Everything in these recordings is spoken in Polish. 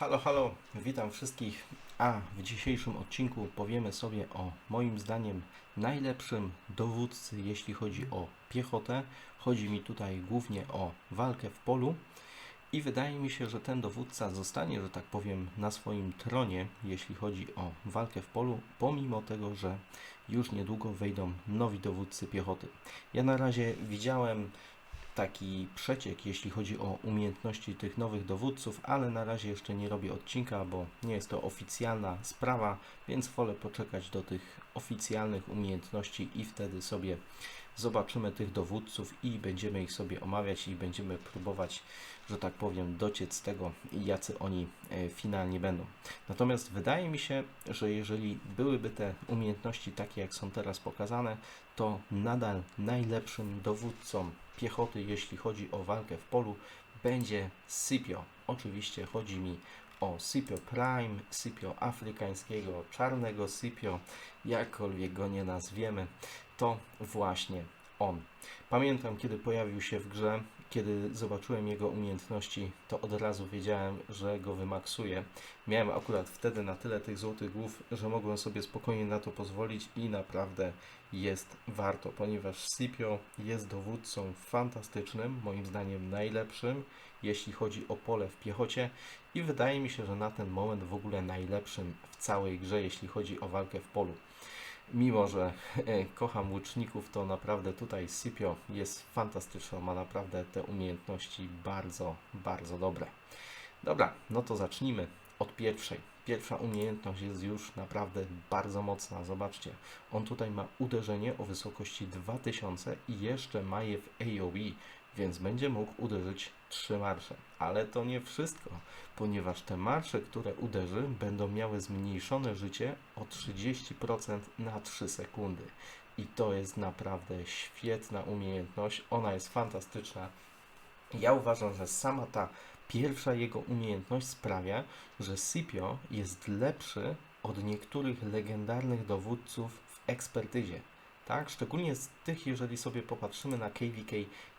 Halo, halo, witam wszystkich. A w dzisiejszym odcinku powiemy sobie o moim zdaniem najlepszym dowódcy, jeśli chodzi o piechotę. Chodzi mi tutaj głównie o walkę w polu. I wydaje mi się, że ten dowódca zostanie, że tak powiem, na swoim tronie, jeśli chodzi o walkę w polu, pomimo tego, że już niedługo wejdą nowi dowódcy piechoty. Ja na razie widziałem taki przeciek, jeśli chodzi o umiejętności tych nowych dowódców, ale na razie jeszcze nie robię odcinka, bo nie jest to oficjalna sprawa, więc wolę poczekać do tych oficjalnych umiejętności i wtedy sobie zobaczymy tych dowódców i będziemy ich sobie omawiać i będziemy próbować, że tak powiem, dociec tego, jacy oni e, finalnie będą. Natomiast wydaje mi się, że jeżeli byłyby te umiejętności takie, jak są teraz pokazane, to nadal najlepszym dowódcą piechoty, jeśli chodzi o walkę w polu, będzie Scipio. Oczywiście chodzi mi o Scipio Prime, Scipio afrykańskiego, czarnego Scipio, jakkolwiek go nie nazwiemy, to właśnie on. Pamiętam, kiedy pojawił się w grze, kiedy zobaczyłem jego umiejętności, to od razu wiedziałem, że go wymaksuję. Miałem akurat wtedy na tyle tych złotych głów, że mogłem sobie spokojnie na to pozwolić i naprawdę jest warto, ponieważ Scipio jest dowódcą fantastycznym, moim zdaniem najlepszym, jeśli chodzi o pole w piechocie i wydaje mi się, że na ten moment w ogóle najlepszym w całej grze, jeśli chodzi o walkę w polu. Mimo, że e, kocham łuczników, to naprawdę tutaj Scipio jest fantastyczny, ma naprawdę te umiejętności bardzo, bardzo dobre. Dobra, no to zacznijmy od pierwszej. Pierwsza umiejętność jest już naprawdę bardzo mocna. Zobaczcie, on tutaj ma uderzenie o wysokości 2000 i jeszcze ma je w AoE, więc będzie mógł uderzyć 3 marsze. Ale to nie wszystko, ponieważ te marsze, które uderzy, będą miały zmniejszone życie o 30% na 3 sekundy. I to jest naprawdę świetna umiejętność. Ona jest fantastyczna. Ja uważam, że sama ta pierwsza jego umiejętność sprawia, że Scipio jest lepszy od niektórych legendarnych dowódców w ekspertyzie. Tak, szczególnie z tych, jeżeli sobie popatrzymy na KVK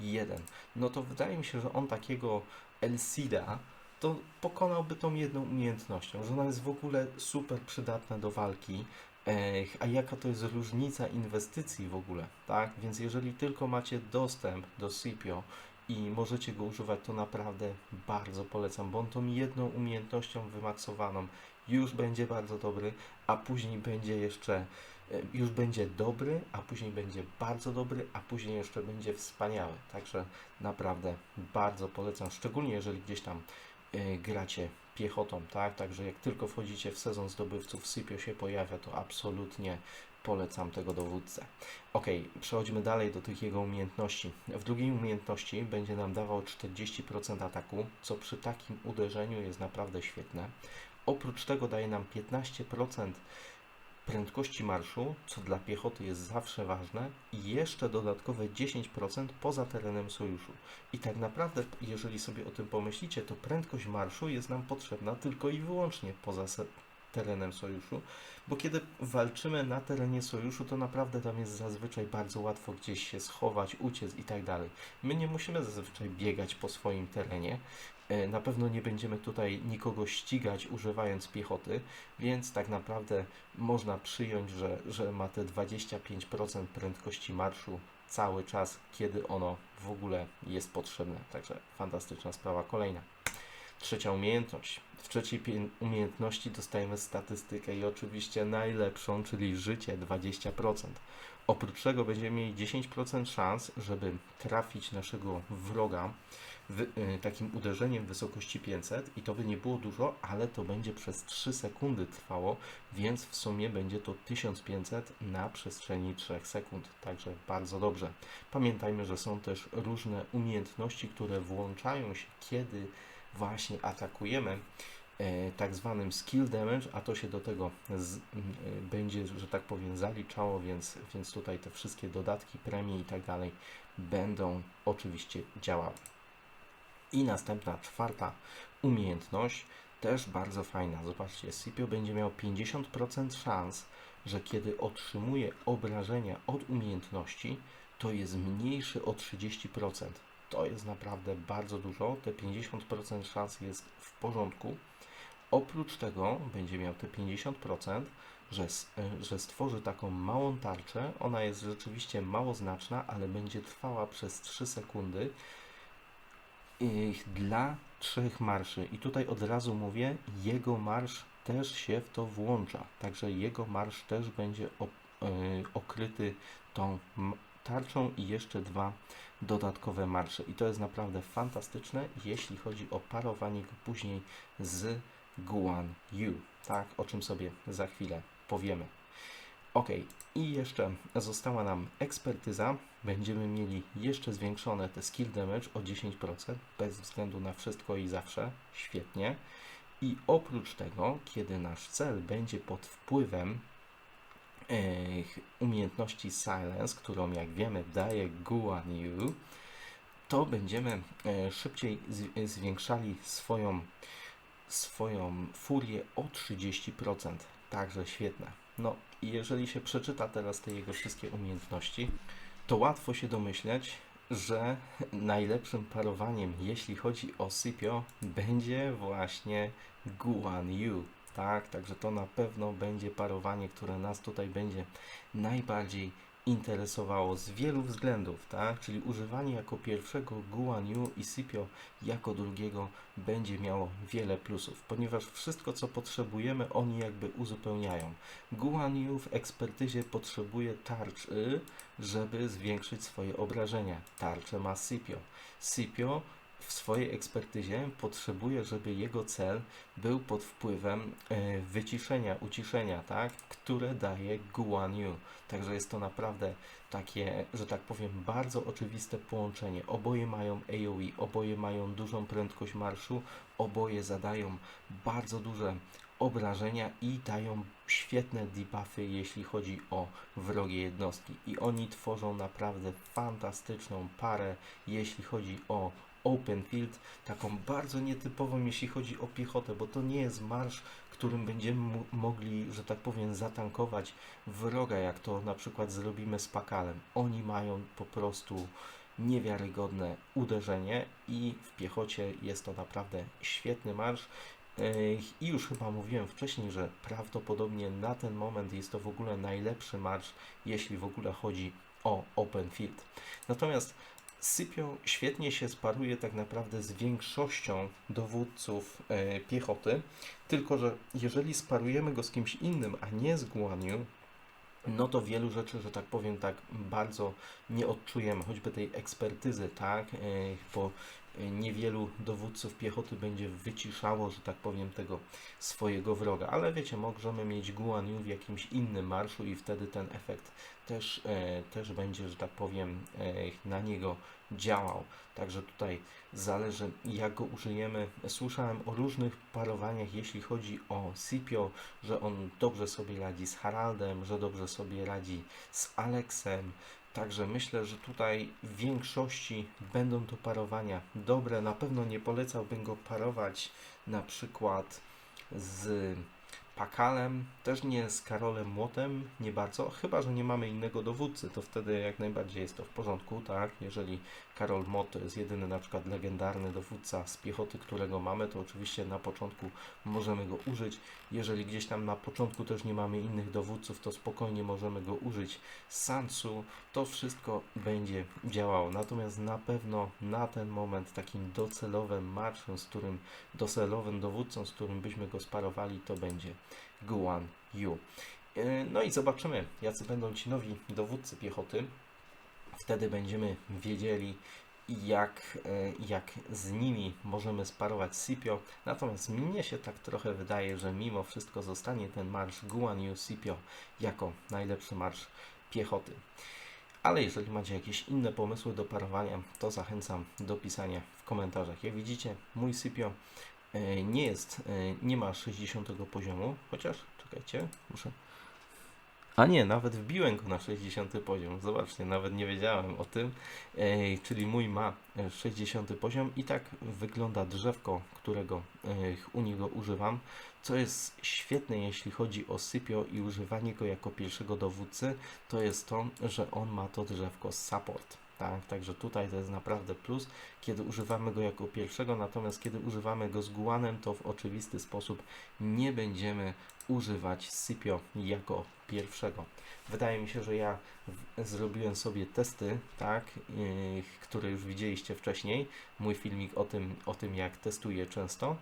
1, no to wydaje mi się, że on takiego Elsida to pokonałby tą jedną umiejętnością, że ona jest w ogóle super przydatna do walki. Ech, a jaka to jest różnica inwestycji w ogóle, tak? Więc jeżeli tylko macie dostęp do Scipio i możecie go używać, to naprawdę bardzo polecam, bo on tą jedną umiejętnością wymaksowaną już będzie bardzo dobry, a później będzie jeszcze, e, już będzie dobry, a później będzie bardzo dobry, a później jeszcze będzie wspaniały. Także naprawdę bardzo polecam, szczególnie jeżeli gdzieś tam e, gracie piechotą, tak? Także jak tylko wchodzicie w sezon zdobywców, Sypio się pojawia, to absolutnie polecam tego dowódcę. Ok, przechodzimy dalej do tych jego umiejętności. W drugiej umiejętności będzie nam dawał 40% ataku, co przy takim uderzeniu jest naprawdę świetne. Oprócz tego daje nam 15% prędkości marszu, co dla piechoty jest zawsze ważne, i jeszcze dodatkowe 10% poza terenem sojuszu. I tak naprawdę, jeżeli sobie o tym pomyślicie, to prędkość marszu jest nam potrzebna tylko i wyłącznie poza terenem sojuszu, bo kiedy walczymy na terenie sojuszu, to naprawdę tam jest zazwyczaj bardzo łatwo gdzieś się schować, uciec i tak dalej. My nie musimy zazwyczaj biegać po swoim terenie. E, Na pewno nie będziemy tutaj nikogo ścigać używając piechoty, więc tak naprawdę można przyjąć, że, że ma te 25% prędkości marszu cały czas, kiedy ono w ogóle jest potrzebne. Także fantastyczna sprawa. Kolejna. Trzecia umiejętność. W trzeciej umiejętności dostajemy statystykę i oczywiście najlepszą, czyli życie 20%. Oprócz tego będziemy mieli 10% szans, żeby trafić naszego wroga w, y, takim uderzeniem w wysokości 500 i to by nie było dużo, ale to będzie przez 3 sekundy trwało, więc w sumie będzie to 1500 na przestrzeni 3 sekund. Także bardzo dobrze. Pamiętajmy, że są też różne umiejętności, które włączają się, kiedy właśnie atakujemy e, tak zwanym skill damage, a to się do tego z, e, będzie, że tak powiem, zaliczało, więc, więc tutaj te wszystkie dodatki, premie i tak dalej będą oczywiście działały. I następna, czwarta umiejętność, też bardzo fajna. Zobaczcie, Scipio będzie miał 50% szans, że kiedy otrzymuje obrażenia od umiejętności, to jest mniejszy o 30%. To jest naprawdę bardzo dużo. Te 50% szans jest w porządku. Oprócz tego będzie miał te 50%, że, e, że stworzy taką małą tarczę. Ona jest rzeczywiście mało znaczna, ale będzie trwała przez 3 sekundy dla trzech marszy. I tutaj od razu mówię, jego marsz też się w to włącza. Także jego marsz też będzie y, okryty tą tarczą i jeszcze dwa dodatkowe marsze. I to jest naprawdę fantastyczne, jeśli chodzi o parowanie go później z Guan Yu, tak, o czym sobie za chwilę powiemy. Ok, i jeszcze została nam ekspertyza. Będziemy mieli jeszcze zwiększone te skill damage o 10%, bez względu na wszystko i zawsze. Świetnie. I oprócz tego, kiedy nasz cel będzie pod wpływem umiejętności Silence, którą jak wiemy daje Guan Yu, to będziemy e, szybciej zwiększali swoją, swoją furię o 30%. Także świetne. No jeżeli się przeczyta teraz te jego wszystkie umiejętności, to łatwo się domyśleć, że najlepszym parowaniem, jeśli chodzi o Scipio, będzie właśnie Guan Yu. Tak, także to na pewno będzie parowanie, które nas tutaj będzie najbardziej interesowało z wielu względów, tak? Czyli używanie jako pierwszego Guan Yu i Scipio jako drugiego będzie miało wiele plusów, ponieważ wszystko co potrzebujemy oni jakby uzupełniają. Guan Yu w ekspertyzie potrzebuje tarczy, żeby zwiększyć swoje obrażenia. Tarczę ma Scipio. Scipio w swojej ekspertyzie potrzebuje, żeby jego cel był pod wpływem e, wyciszenia, uciszenia, tak, które daje Guan Yu. Także jest to naprawdę takie, że tak powiem, bardzo oczywiste połączenie. Oboje mają AoE, oboje mają dużą prędkość marszu, oboje zadają bardzo duże obrażenia i dają świetne debuffy, jeśli chodzi o wrogie jednostki. I oni tworzą naprawdę fantastyczną parę, jeśli chodzi o open field, taką bardzo nietypową, jeśli chodzi o piechotę, bo to nie jest marsz, którym będziemy mogli, że tak powiem, zatankować wroga, jak to na przykład zrobimy z Pakalem. Oni mają po prostu niewiarygodne uderzenie i w piechocie jest to naprawdę świetny marsz. I już chyba mówiłem wcześniej, że prawdopodobnie na ten moment jest to w ogóle najlepszy marsz, jeśli w ogóle chodzi o open field. Natomiast Scipio świetnie się sparuje tak naprawdę z większością dowódców e, piechoty, tylko że jeżeli sparujemy go z kimś innym, a nie z Guan Yu, no to wielu rzeczy, że tak powiem, tak bardzo nie odczujemy, choćby tej ekspertyzy, tak, e, bo niewielu dowódców piechoty będzie wyciszało, że tak powiem, tego swojego wroga, ale wiecie, możemy mieć Guan Yu w jakimś innym marszu i wtedy ten efekt też, e, też będzie, że tak powiem, e, na niego działał. Także tutaj zależy, jak go użyjemy. Słyszałem o różnych parowaniach, jeśli chodzi o Scipio, że on dobrze sobie radzi z Haraldem, że dobrze sobie radzi z Alexem. Także myślę, że tutaj w większości będą to parowania dobre. Na pewno nie polecałbym go parować na przykład z Pakalem, też nie z Karolem Młotem, nie bardzo, chyba że nie mamy innego dowódcy, to wtedy jak najbardziej jest to w porządku, tak? Jeżeli Karol Mot to jest jedyny na przykład legendarny dowódca z piechoty, którego mamy, to oczywiście na początku możemy go użyć. Jeżeli gdzieś tam na początku też nie mamy innych dowódców, to spokojnie możemy go użyć Sansu, to wszystko będzie działało. Natomiast na pewno na ten moment takim docelowym marszem, z którym docelowym dowódcą, z którym byśmy go sparowali, to będzie Guan Yu. E, No i zobaczymy, jacy będą ci nowi dowódcy piechoty. Wtedy będziemy wiedzieli, jak, e, jak z nimi możemy sparować Scipio. Natomiast mnie się tak trochę wydaje, że mimo wszystko zostanie ten marsz Guan Yu Scipio jako najlepszy marsz piechoty. Ale jeżeli macie jakieś inne pomysły do parowania, to zachęcam do pisania w komentarzach. Jak widzicie, mój Scipio e, nie jest, e, nie ma 60 poziomu, chociaż, czekajcie, muszę... A nie, nawet wbiłem go na 60 poziom. Zobaczcie, nawet nie wiedziałem o tym. E, czyli mój ma e, 60 poziom i tak wygląda drzewko, którego e, u niego używam. Co jest świetne, jeśli chodzi o Scipio i używanie go jako pierwszego dowódcy, to jest to, że on ma to drzewko support. Tak, także tutaj to jest naprawdę plus, kiedy używamy go jako pierwszego, natomiast kiedy używamy go z guanem, to w oczywisty sposób nie będziemy używać Scipio jako pierwszego. Wydaje mi się, że ja zrobiłem sobie testy, tak, które już widzieliście wcześniej, mój filmik o tym, o tym jak testuję często.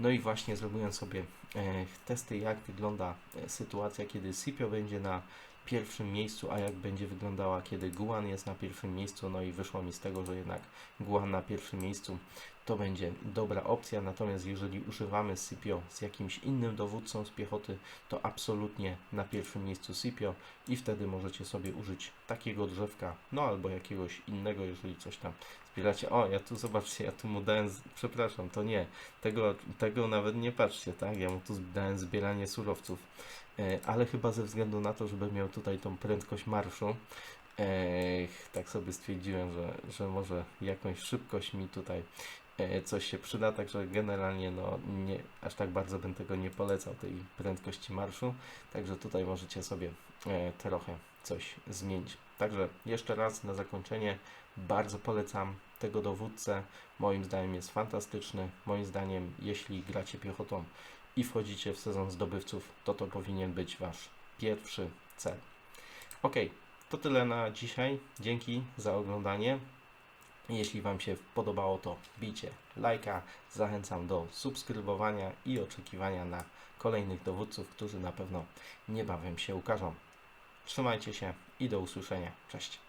No i właśnie zrobiłem sobie e, testy, jak wygląda e, sytuacja, kiedy Scipio będzie na pierwszym miejscu, a jak będzie wyglądała, kiedy Guan jest na pierwszym miejscu. No i wyszło mi z tego, że jednak Guan na pierwszym miejscu to będzie dobra opcja. Natomiast jeżeli używamy Scipio z jakimś innym dowódcą z piechoty, to absolutnie na pierwszym miejscu Scipio i wtedy możecie sobie użyć takiego drzewka, no albo jakiegoś innego, jeżeli coś tam zbieracie. O, ja tu zobaczcie, ja tu mu dałem, przepraszam, to nie, tego, tego nawet nie patrzcie, tak? Ja mu tu dałem zbieranie surowców, ale chyba ze względu na to, żeby miał tutaj tą prędkość marszu, e, tak sobie stwierdziłem, że, że może jakąś szybkość mi tutaj e, coś się przyda, także generalnie no nie, aż tak bardzo bym tego nie polecał, tej prędkości marszu, także tutaj możecie sobie e, trochę coś zmienić. Także jeszcze raz na zakończenie bardzo polecam tego dowódcę. Moim zdaniem jest fantastyczny. Moim zdaniem, jeśli gracie piechotą i wchodzicie w sezon zdobywców, to to powinien być wasz pierwszy cel. Ok, to tyle na dzisiaj. Dzięki za oglądanie. Jeśli Wam się podobało, to bijcie lajka. Zachęcam do subskrybowania i oczekiwania na kolejnych dowódców, którzy na pewno niebawem się ukażą. Trzymajcie się i do usłyszenia. Cześć.